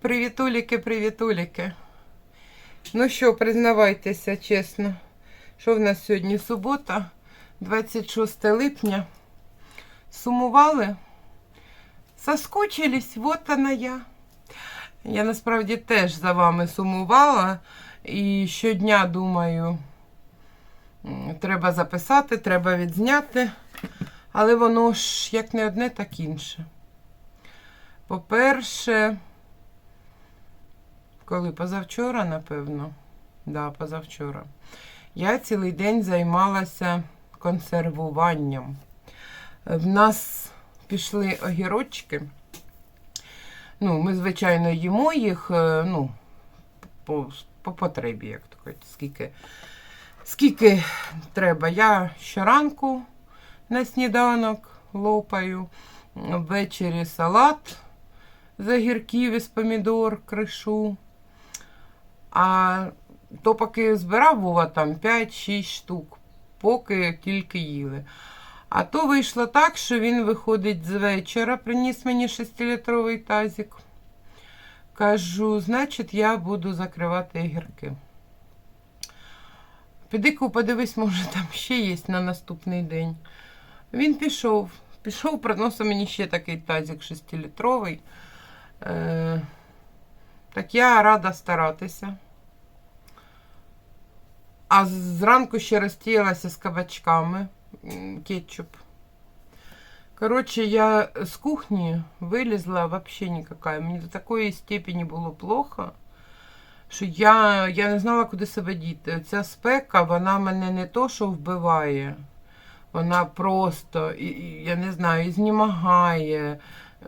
Привітуліки, привітуліки. Ну що, признавайтеся чесно, що в нас сьогодні субота, 26 липня. Сумували? Соскучились, вот вона я. Я насправді теж за вами сумувала і щодня думаю, треба записати, треба відзняти, але воно ж як не одне, так інше. По-перше, коли позавчора, напевно, да, позавчора, я цілий день займалася консервуванням. В нас пішли огірочки. Ну, ми, звичайно, їмо їх, е, ну, по, по потребі, як то кажуть, скільки, скільки треба. Я щоранку на сніданок лопаю, ввечері салат з огірків із помідор кришу. А то поки збирав, було там 5-6 штук, поки тільки їли. А то вийшло так, що він виходить з вечора, приніс мені 6-літровий тазик. Кажу, значить, я буду закривати огірки. Піди-ка подивись, може, там ще є на наступний день. Він пішов. Пішов, приносив мені ще такий тазик 6-літровий. Е, так я рада старатися. А зранку ще розтіялася з кабачками кетчуп. Коротше, я з кухні вилізла вообще никакая. Мені до такої степені було плохо, що я, я не знала, куди себе діти. Ця спека, вона мене не то, що вбиває, вона просто, я не знаю, і знімагає.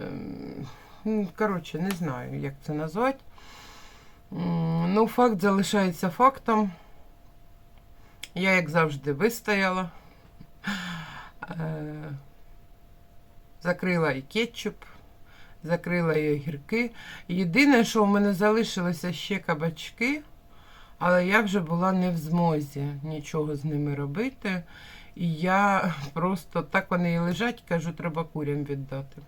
Ем, ну, Коротше, не знаю, як це назвати. Ну, факт залишається фактом. Я, як завжди, вистояла. Е, Закрила і кетчуп, закрила і огірки. Єдине, що в мене залишилися ще кабачки, але я вже була не в змозі нічого з ними робити. І я просто так вони і лежать, кажу, треба курям віддати.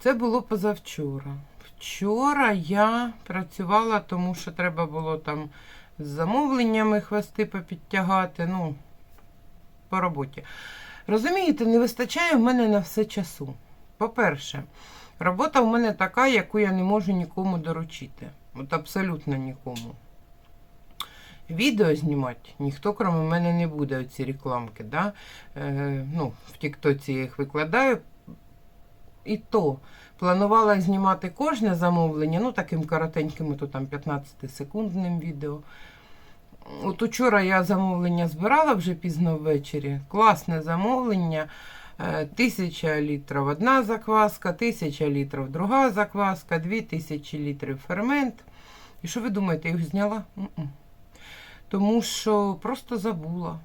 Це було позавчора. Вчора я працювала, тому що треба було там з замовленнями хвости попідтягати, ну, по роботі. Розумієте, не вистачає в мене на все часу. По-перше, робота в мене така, яку я не можу нікому доручити. От абсолютно нікому. Відео знімати ніхто, крім мене, не буде оці рекламки. Да? Е, ну, в Тіктоці я їх викладаю. І то планувала знімати кожне замовлення, ну таким коротеньким, то там 15-секундним відео. От учора я замовлення збирала вже пізно ввечері. Класне замовлення. Е, Тисяча літрів одна закваска, тисяча літрів друга закваска, дві тисячі літрів фермент. І що ви думаєте, їх зняла? Тому що просто забула.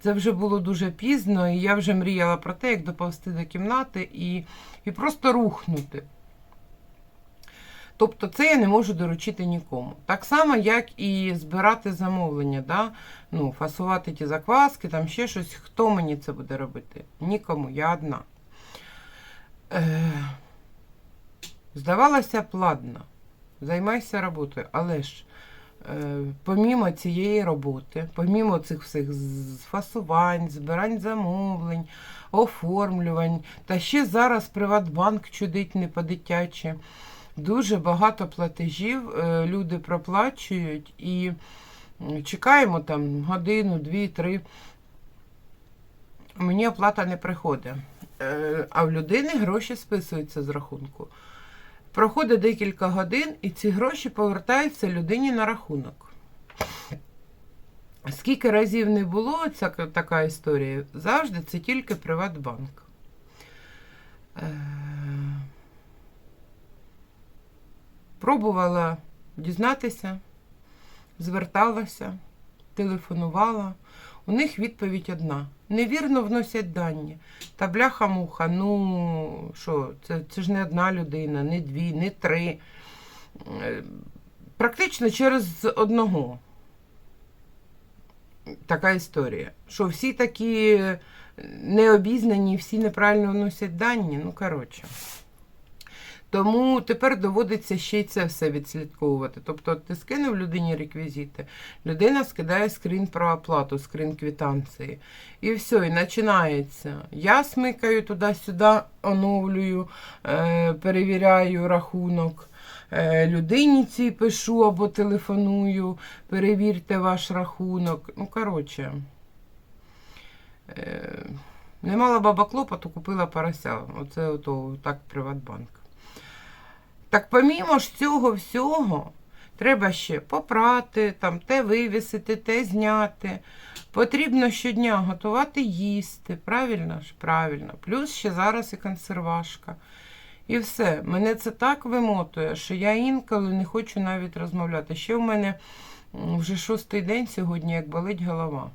Це вже було дуже пізно, і я вже мріяла про те, як доповзти до кімнати і, і просто рухнути. Тобто це я не можу доручити нікому. Так само, як і збирати замовлення, да? ну, фасувати ті закваски, там ще щось. Хто мені це буде робити? Нікому, я одна. Е... Здавалося б, ладно, займайся роботою, але ж е, помімо цієї роботи, помімо цих всіх фасувань, збирань замовлень, оформлювань, та ще зараз Приватбанк чудить не по-дитячі. Дуже багато платежів е, люди проплачують і чекаємо там годину, дві, три. Мені оплата не приходить. Е, А в людини гроші списуються з рахунку. Проходить декілька годин, і ці гроші повертаються людині на рахунок. Скільки разів не було ця така історія, завжди це тільки Приватбанк. Е, Пробувала дізнатися, зверталася, телефонувала. У них відповідь одна: невірно вносять дані. Та бляха-муха, ну що, це, це ж не одна людина, не дві, не три. Е, Практично через одного. Така історія. Що всі такі необізнані, всі неправильно вносять дані. Ну, коротше. Тому тепер доводиться ще й це все відслідковувати. Тобто ти скинув людині реквізити, людина скидає скрін про оплату, скрін квитанції. І все, і починається. Я смикаю туди-сюди, оновлюю, е, перевіряю рахунок. Е, Людині цій пишу або телефоную, перевірте ваш рахунок. Ну, коротше, е, не мала баба клопоту, купила порося. Оце ото, так Приватбанк. Так помімо ж цього всього, треба ще попрати, там, те вивісити, те зняти. Потрібно щодня готувати їсти. Правильно ж? Правильно. Плюс ще зараз і консервашка. І все. Мене це так вимотує, що я інколи не хочу навіть розмовляти. Ще в мене вже шостий день сьогодні, як болить голова.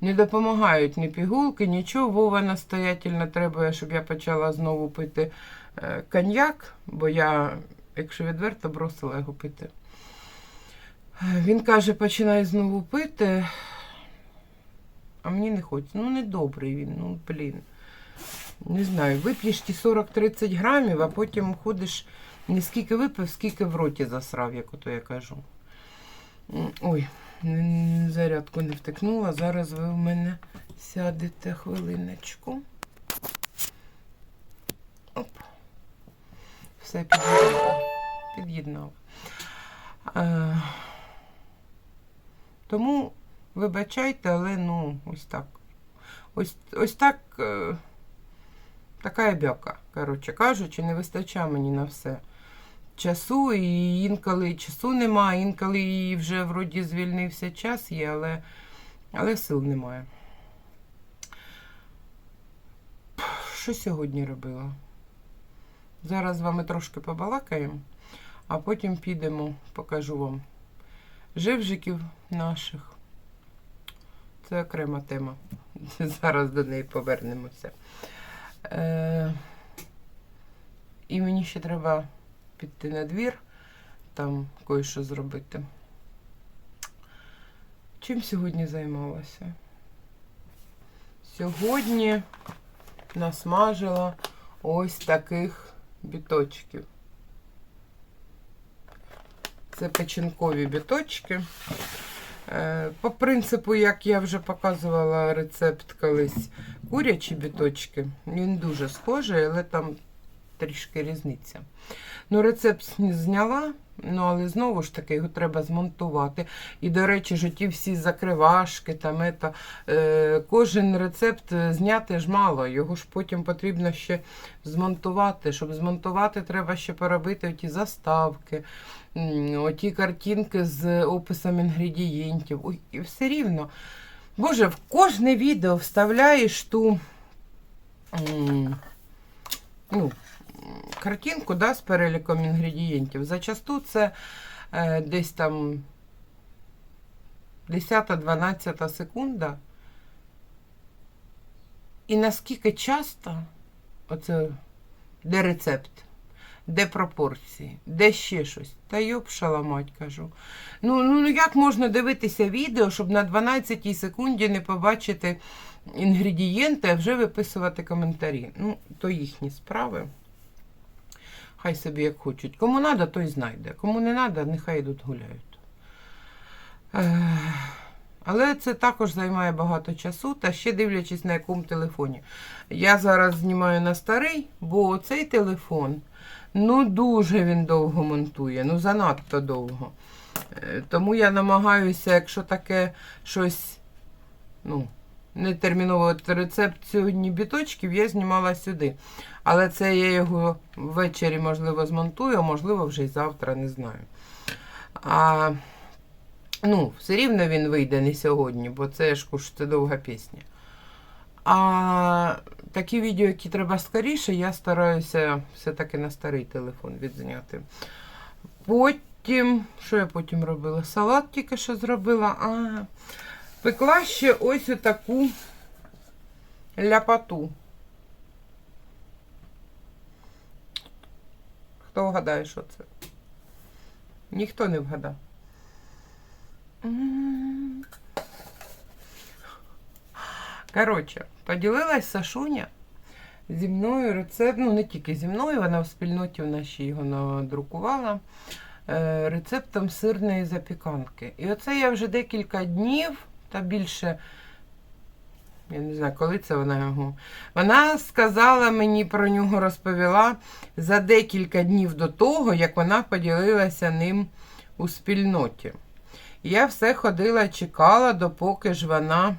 Не допомагають ні пігулки, нічого. Вова настоятельно треба, щоб я почала знову пити коньяк, бо я, якщо відверто, бросила його пити. Е, Він каже, починай знову пити, а мені не хочеться. Ну, не добрий він, ну, блін. Не знаю, вип'єш ті 40-30 грамів, а потім ходиш не скільки випив, скільки в роті засрав, як ото я кажу. Ой, зарядку не втикнула. Зараз ви в мене сядете хвилиночку. Все під'єднав. Під'єднав. Е, тому вибачайте, але ну, ось так. Ось, ось так. Е, така бяка, коротше кажучи, не вистачає мені на все часу, і інколи часу немає, інколи і вже вроді звільнився час є, але, але сил немає. Що сьогодні робила? Зараз з вами трошки побалакаємо, а потім підемо, покажу вам живжиків наших. Це окрема тема. Зараз до неї повернемося. Е, і мені ще треба піти на двір, там кое-що зробити. Чим сьогодні займалася? Сьогодні насмажила ось таких біточків. Це печінкові біточки. Е, По принципу, як я вже показувала рецепт колись курячі біточки, він дуже схожий, але там трішки різниця. Ну, рецепт зняла, ну але знову ж таки його треба змонтувати. І, до речі, ті всі закривашки, там ето, е, кожен рецепт зняти ж мало, його ж потім потрібно ще змонтувати. Щоб змонтувати, треба ще поробити ті заставки, оті картинки з описом інгредієнтів. І все рівно. Боже, в кожне відео вставляєш ту. Ну, картинку да, з переліком інгредієнтів. Зачасту це е, десь там 10-12 секунда. І наскільки часто оце, де рецепт, де пропорції, де ще щось. Та йоп шаламать, кажу. Ну, ну, ну як можна дивитися відео, щоб на 12 секунді не побачити інгредієнти, а вже виписувати коментарі. Ну, то їхні справи. Хай собі як хочуть. Кому треба, той знайде. Кому не треба, нехай йдуть гуляють. Але це також займає багато часу, та ще дивлячись на якому телефоні. Я зараз знімаю на старий, бо цей телефон, ну дуже він довго монтує, ну занадто довго. Е, Тому я намагаюся, якщо таке щось, ну, не терміново от рецепт сьогодні біточків, я знімала сюди. Але це я його ввечері, можливо, змонтую, а можливо, вже й завтра, не знаю. А, ну, все рівно він вийде не сьогодні, бо це ж це довга пісня. А такі відео, які треба скоріше, я стараюся все-таки на старий телефон відзняти. Потім, що я потім робила? Салат тільки що зробила. А, пекла ще ось таку ляпоту. Хто вгадає, що це? Ніхто не вгадав. Коротше, поділилась Сашуня зі мною рецепт, ну не тільки зі мною, вона в спільноті в нашій його надрукувала. е, Рецептом сирної запіканки. І оце я вже декілька днів та більше. Я не знаю, коли це вона його. Вона сказала мені про нього, розповіла за декілька днів до того, як вона поділилася ним у спільноті. Я все ходила, чекала, допоки ж вона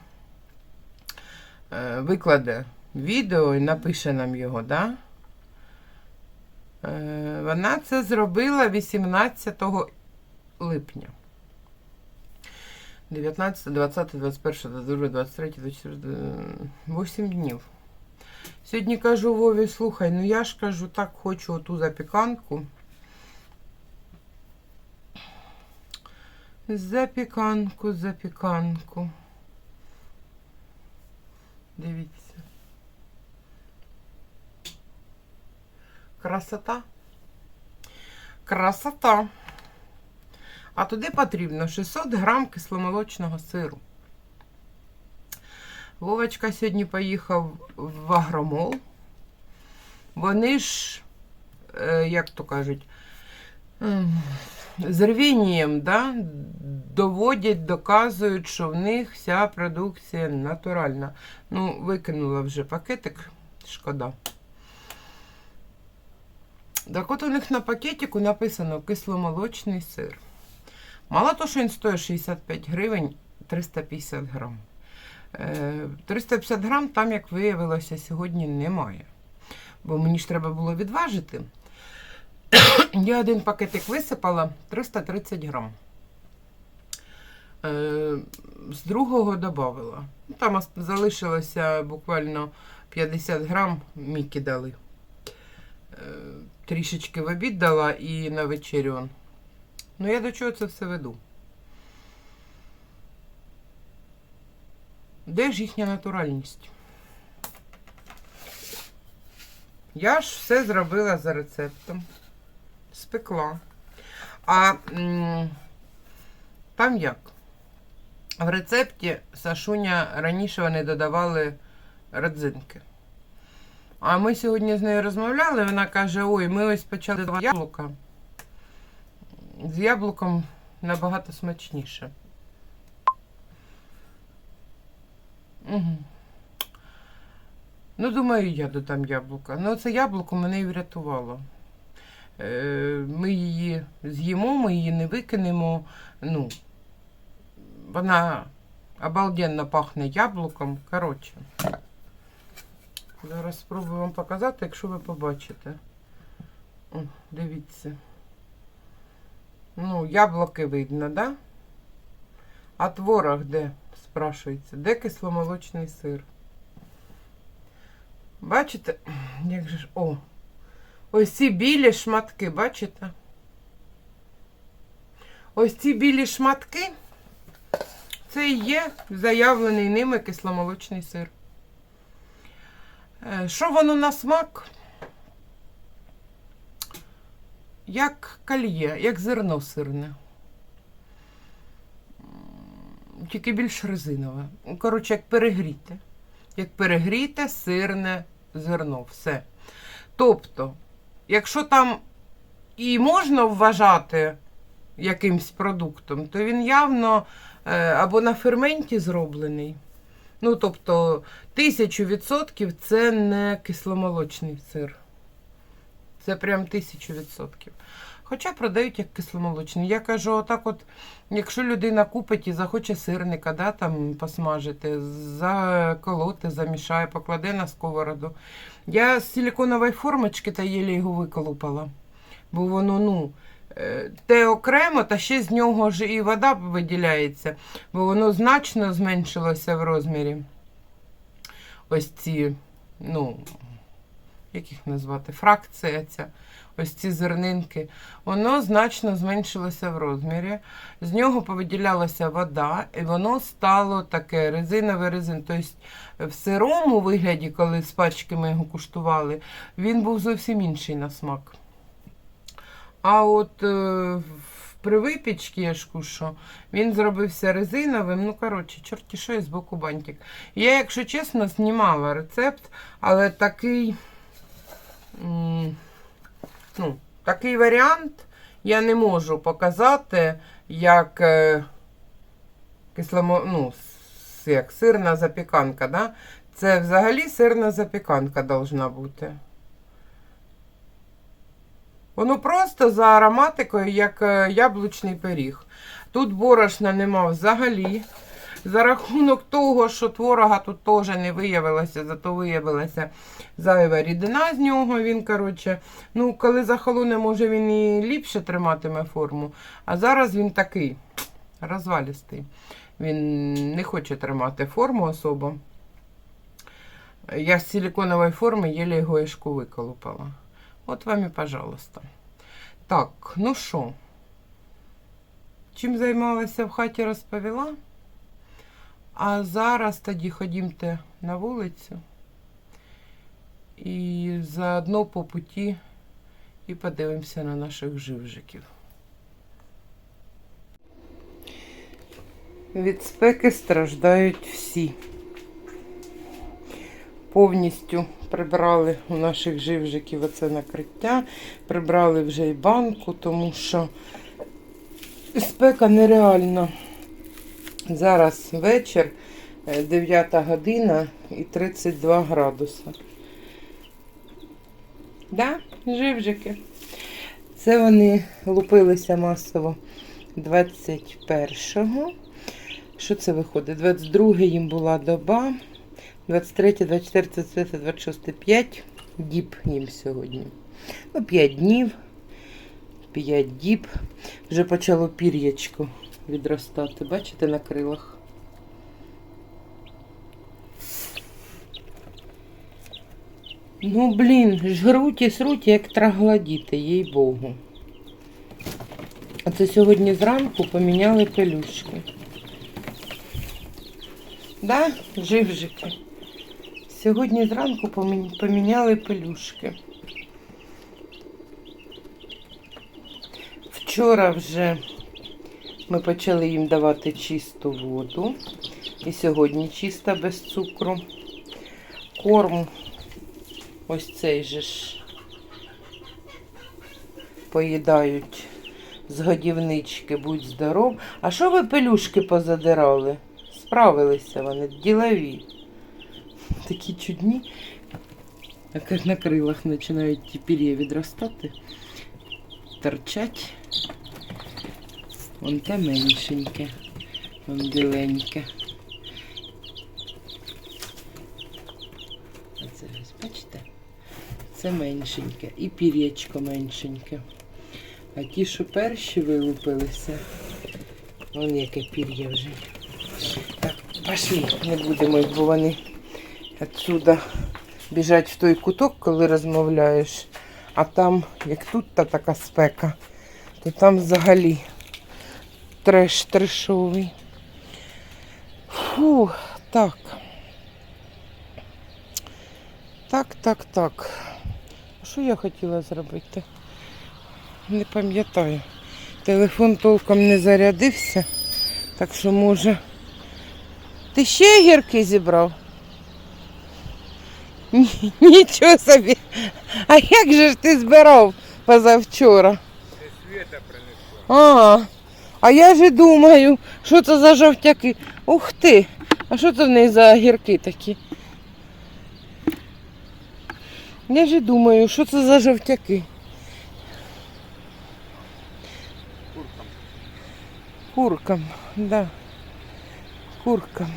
е, викладе відео і напише нам його, да? Е, вона це зробила 18 липня. 19, 20, 21, 22, 23, 24, 8 днів. Сьогодні кажу Вові, слухай, ну я ж кажу, так хочу оту запіканку. Запіканку, запіканку. Дивіться. Красота. Красота. А туди потрібно 600 грам кисломолочного сиру. Вовочка сьогодні поїхав в агромол. Вони ж, е, як то кажуть, ем, з рвінням да, доводять, доказують, що в них вся продукція натуральна. Ну, викинула вже пакетик, шкода. Так от у них на пакетику написано кисломолочний сир. Мало того, що він стоїть 65 гривень 350 грам. Е, 350 грам там, як виявилося, сьогодні немає. Бо мені ж треба було відважити. Я один пакетик висипала 330 грам. Е, з другого додавала. Ну, Там залишилося буквально 50 грам, Мікі дали. Е, трішечки в обід дала і на вечерю. Ну, я до чого це все веду? Де ж їхня натуральність? Я ж все зробила за рецептом. Спекла. А там як? В рецепті Сашуня раніше вони додавали родзинки. А ми сьогодні з нею розмовляли, вона каже: ой, ми ось почали з яблука. З яблуком набагато смачніше. Угу. Ну, думаю, я додам яблука. Ну, це яблуко мене і врятувало. Е, Ми її з'їмо, ми її не викинемо. Ну, вона обалденно пахне яблуком. Коротше. Зараз спробую вам показати, якщо ви побачите. О, дивіться. Ну, яблуки видно, да? А творог де? Спрашується. Де кисломолочний сир? Бачите? Як же ж. О! Ось ці білі шматки, бачите? Ось ці білі шматки. Це і є заявлений ними кисломолочний сир. Е, Що воно на смак? Як кальє, як зерно сирне. Тільки більш резинове. Коротше, як перегріте. Як перегріте сирне зерно. Все. Тобто, якщо там і можна вважати якимсь продуктом, то він явно е, або на ферменті зроблений. Ну, тобто, тисячу відсотків це не кисломолочний сир. Це прям тисячу відсотків. Хоча продають як кисломолочний. Я кажу, отак от, якщо людина купить і захоче сирника, да, там посмажити, заколоти, замішає, покладе на сковороду. Я з силиконової формочки та єлі його виколупала. Бо воно, ну, е, те окремо, та ще з нього ж і вода виділяється, бо воно значно зменшилося в розмірі. Ось ці, ну, як їх назвати, фракція ця, ось ці зернинки, воно значно зменшилося в розмірі. З нього повиділялася вода, і воно стало таке резинове резин. Тобто в сирому вигляді, коли з пачки ми його куштували, він був зовсім інший на смак. А от е, при випічці, я ж кушу, він зробився резиновим. Ну, коротше, чорті що, і з боку бантик. Я, якщо чесно, знімала рецепт, але такий, ну, такий варіант я не можу показати, як, е, кисломо, ну, як сирна запіканка. Да? Це взагалі сирна запіканка должна бути. Воно просто за ароматикою, як е, яблучний пиріг. Тут борошна нема взагалі. За рахунок того, що творога тут теж не виявилося, зато виявилася зайва рідина з нього. Він, коротше, ну, коли захолоне, може він і ліпше триматиме форму. А зараз він такий розвалістий. Він не хоче тримати форму особо. Я з силиконової форми єлі його ішку виколупала. От вам і пожалуйста. Так, ну що? Чим займалася в хаті, розповіла. А зараз тоді ходімте на вулицю. І заодно по путі і подивимося на наших живжиків. Від спеки страждають всі. Повністю прибрали у наших живжиків оце накриття, прибрали вже й банку, тому що спека нереальна. Зараз вечір, е, 9 година і 32 градуси. Да, живжики. Це вони лупилися масово 21-го. Що це виходить? 22 їм була доба. 23, 24, 25, 26, 5 діб їм сьогодні. Ну, 5 днів, 5 діб. Вже почало пір'ячко відростати. Бачите, на крилах. Ну, блін, жруть і сруть, як траглодіти, їй Богу. А це сьогодні зранку поміняли пелюшки. Да, живжики. Сьогодні зранку поміняли пелюшки. Вчора вже ми почали їм давати чисту воду. І сьогодні чиста без цукру. Корм ось цей же ж поїдають з годівнички, будь здоров. А що ви пелюшки позадирали? Справилися вони, ділові. Такі чудні. На крилах починають ті пір'я відростати, торчать. Вон те меншеньке, вон біленьке. А це ось, бачите? Це меншеньке. І пір'ячко меншеньке. А ті, що перші вилупилися, вон яке пір'я вже. Так, пошли, не будемо, бо вони отсюда біжать в той куток, коли розмовляєш. А там, як тут та така спека, то там взагалі треш трешовий. Фу, так. Так, так, так. Що я хотіла зробити? Не пам'ятаю. Телефон толком не зарядився, так що може. Ти ще гірки зібрав? Нічого собі. А як же ж ти збирав позавчора? Света принесла. А, а я ж і думаю, що це за жовтяки. Ух ти! А що це в неї за огірки такі? Я ж і думаю, що це за жовтяки. Куркам. Куркам, да. Куркам.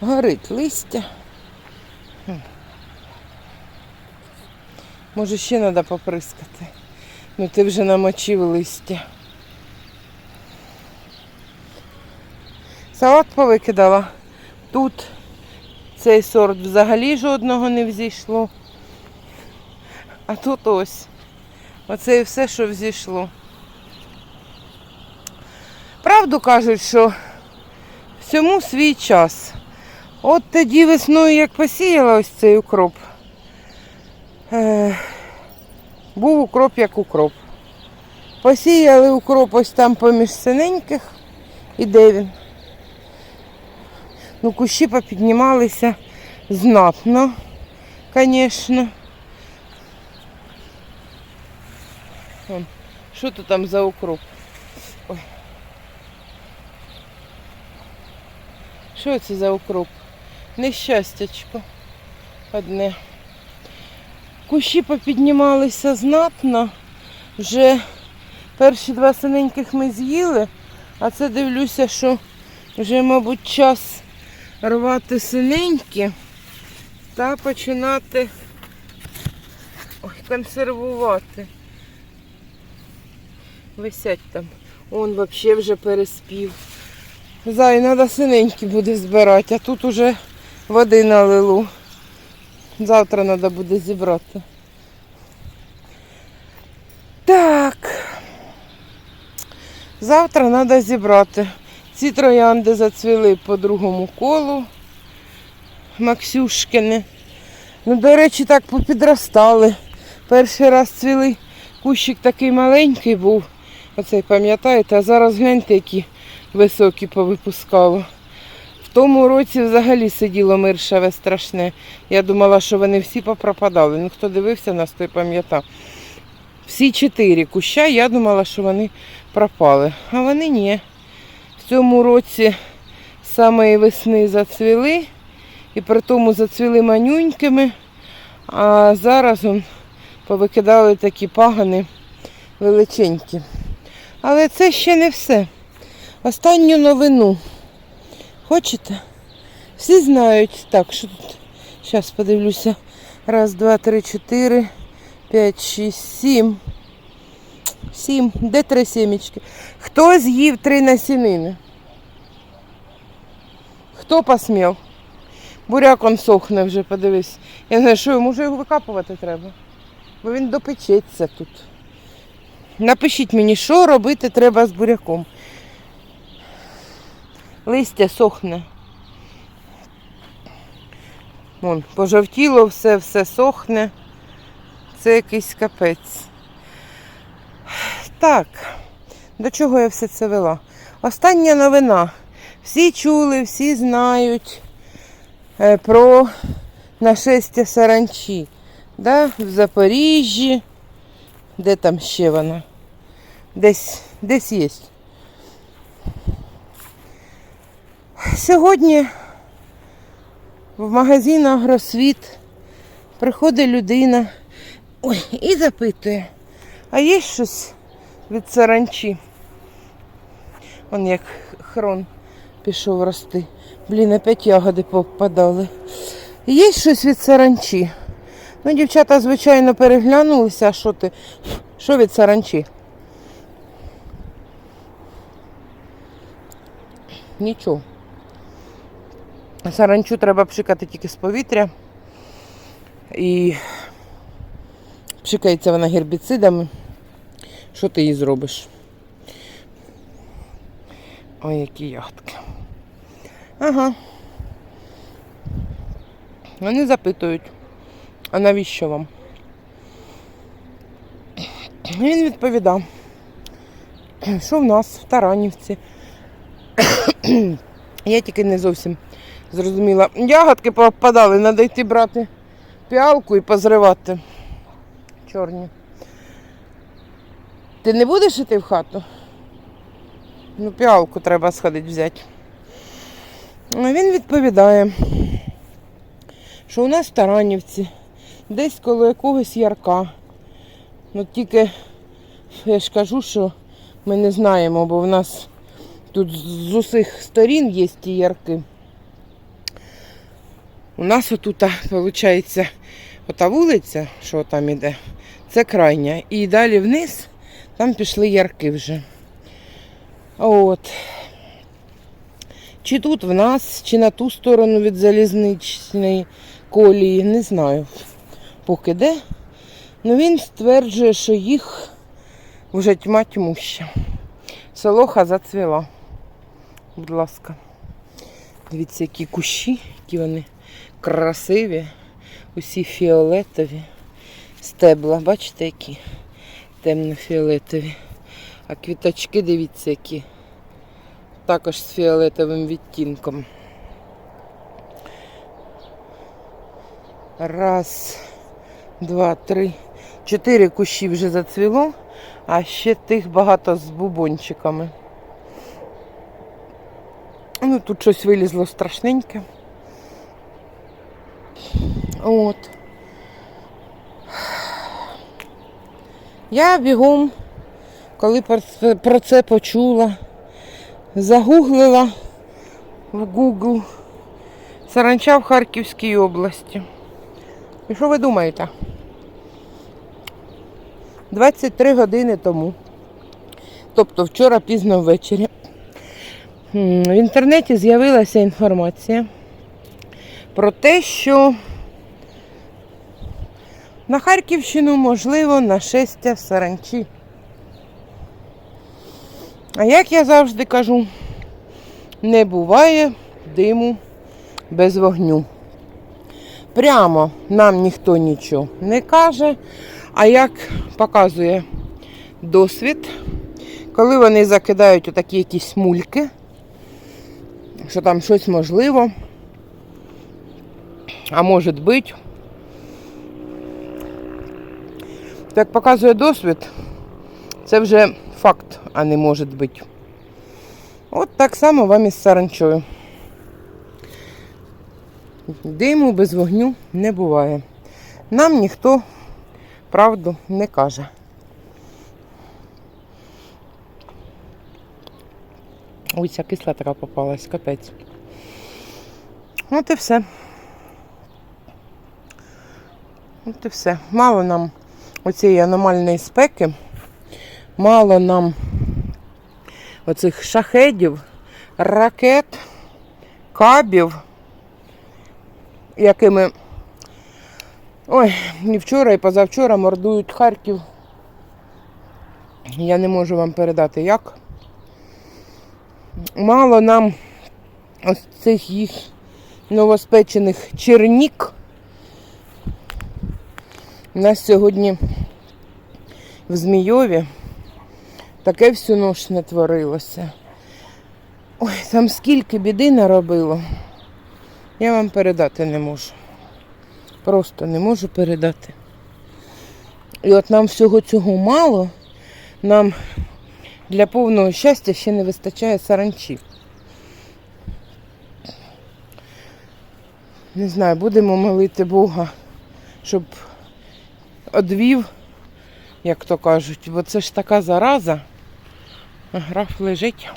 Горить листя. Може ще треба поприскати. Ну ти вже намочив листя. Салат повикидала. Тут цей сорт взагалі жодного не взійшло. А тут ось. Оце і все, що взійшло. Правду кажуть, що всьому свій час. От тоді весною, як посіяла ось цей укроп, е, був укроп як укроп. Посіяли укроп ось там поміж синеньких. І де він? Ну, кущі попіднімалися знатно, звісно. Що то там за укроп? Ой. Що це за укроп? Нещастячко одне. Кущі попіднімалися знатно. Вже перші два синеньких ми з'їли, а це дивлюся, що вже, мабуть, час рвати синенькі та починати ой, консервувати. Висять там. Он взагалі вже переспів. Зай, треба синенькі буде збирати, а тут уже води налило. Завтра треба буде зібрати. Так. Завтра треба зібрати. Ці троянди зацвіли по другому колу. Максюшкини. Ну, до речі, так попідростали. Перший раз цвіли кущик такий маленький був. Оцей пам'ятаєте, а зараз гляньте, які високі повипускало. В тому році взагалі сиділо миршаве страшне. Я думала, що вони всі попропадали. Ну, хто дивився нас, той пам'ятав. Всі чотири куща, я думала, що вони пропали. А вони ні. Цьому році самої весни зацвіли. І при тому зацвіли манюнькими. А зараз он, повикидали такі пагани величенькі. Але це ще не все. Останню новину. Хочете? Всі знають. Так, що тут? Зараз подивлюся. Раз, два, три, чотири, п'ять, шість, сім. Сім. Де три сімечки? Хто з'їв три насінини? Хто посмів? Буряк он сохне вже, подивись. Я не знаю, що може його викапувати треба. Бо він допечеться тут. Напишіть мені, що робити треба з буряком. Листя сохне. Вон, пожовтіло все, все сохне. Це якийсь капець. Так, до чого я все це вела? Остання новина. Всі чули, всі знають е, про нашестя саранчі. Да? В Запоріжжі. Де там ще вона? Десь, десь є. Сьогодні в магазин Агросвіт приходить людина ой, і запитує, а є щось від саранчі? Он як хрон пішов рости. Блін, опять ягоди попадали. Є щось від саранчі? Ну, дівчата, звичайно, переглянулися, що ти? Що від саранчі? Нічого. Саранчу треба пшикати тільки з повітря. І пшикається вона гербіцидами. Що ти їй зробиш? Ой, які ягодки. Ага. Вони запитують, а навіщо вам? Він відповідав, що в нас в Таранівці. Я тільки не зовсім зрозуміла. Ягодки попадали, треба йти брати піалку і позривати. Чорні. Ти не будеш йти в хату? Ну, піалку треба сходити взяти. А Він відповідає, що у нас в Таранівці, десь коло якогось ярка. Ну тільки я ж кажу, що ми не знаємо, бо в нас тут з усіх сторін є ті ярки. У нас отут, виходить, ота вулиця, що там іде, це крайня. І далі вниз там пішли ярки вже. От. Чи тут в нас, чи на ту сторону від залізничної колії, не знаю, поки де. Ну він стверджує, що їх вже тьма тьмуща. Солоха зацвіла. Будь ласка. Дивіться, які кущі, які вони красиві, усі фіолетові. Стебла, бачите, які темно-фіолетові. А квіточки, дивіться, які. Також з фіолетовим відтінком. Раз, два, три. Чотири кущі вже зацвіло, а ще тих багато з бубончиками. Ну, тут щось вилізло страшненьке. От. Я бігом, коли про це- почула, загуглила в Google Саранча в Харківській області. І що ви думаєте? 23 години тому, тобто вчора пізно ввечері, в інтернеті з'явилася інформація про те, що на Харківщину можливо нашестя саранчі. А як я завжди кажу, не буває диму без вогню. Прямо нам ніхто нічого не каже. А як показує досвід, коли вони закидають отакі якісь мульки, що там щось можливо, а може бути, то як показує досвід, це вже факт, а не може бути. От так само вам із саранчою. Диму без вогню не буває. Нам ніхто правду не каже. Ой, ця кисла така попалась, капець. От і все. От і все. Мало нам оцієї аномальної спеки, мало нам оцих шахедів, ракет, кабів, якими ой, і вчора, і позавчора мордують Харків. Я не можу вам передати як. Мало нам ось цих їх новоспечених чернік. У нас сьогодні в Змійові таке всю ніч не творилося. Ой, там скільки біди наробило, я вам передати не можу. Просто не можу передати. І от нам всього цього мало, нам для повного щастя ще не вистачає саранчі. Не знаю, будемо молити Бога, щоб одвів, як то кажуть, бо це ж така зараза. Граф лежить.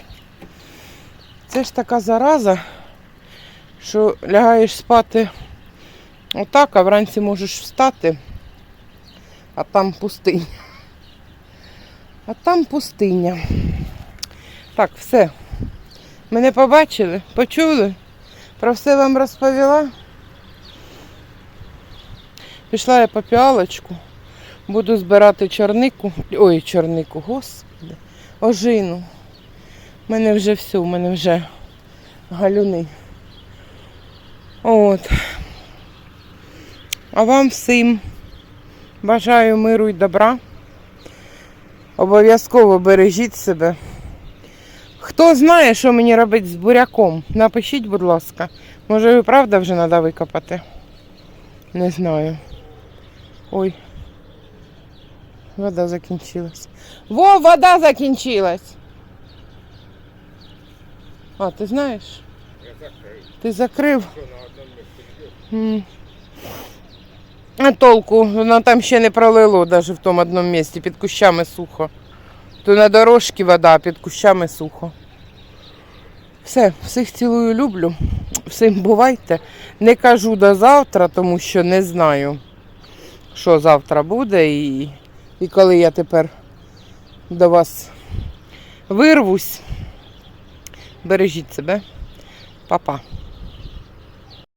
Це ж така зараза, що лягаєш спати отак, а вранці можеш встати, а там пустиня. А там пустиня. Так, все. Мене побачили, почули, про все вам розповіла. Пішла я по піалочку, буду збирати чорнику. Ой, чорнику, господи, ожину. У мене вже все, у мене вже галюни. От. А вам всім бажаю миру і добра. Обов'язково бережіть себе. Хто знає, що мені робити з буряком, напишіть, будь ласка. Може, і правда вже треба викопати? Не знаю. Ой. Вода закінчилась. Во, вода закінчилась. А, ти знаєш? Я закрив. Ти закрив. М. А толку, воно там ще не пролило навіть в тому одному місці, під кущами сухо. То на дорожці вода, а під кущами сухо. Все, всіх цілую, люблю. Всім бувайте. Не кажу до завтра, тому що не знаю, що завтра буде і, і коли я тепер до вас вирвусь. Бережіть себе. Па-па.